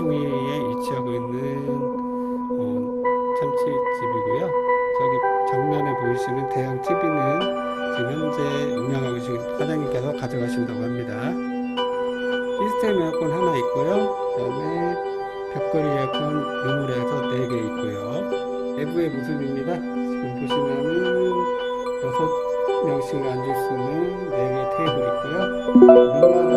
모퉁이에 위치하고 있는 어, 참치집이고요. 저기 정면에 보이시는 대형 TV는 지금 현재 운영하고 계신 사장님께서 가져가신다고 합니다. 시스템 에어컨 하나 있고요. 그 다음에 벽걸이 에어컨 룸으로해서 4개 있고요. 내부의 모습입니다. 지금 보시면은 여섯 명씩 앉을 수 있는 4개 테이블 있고요.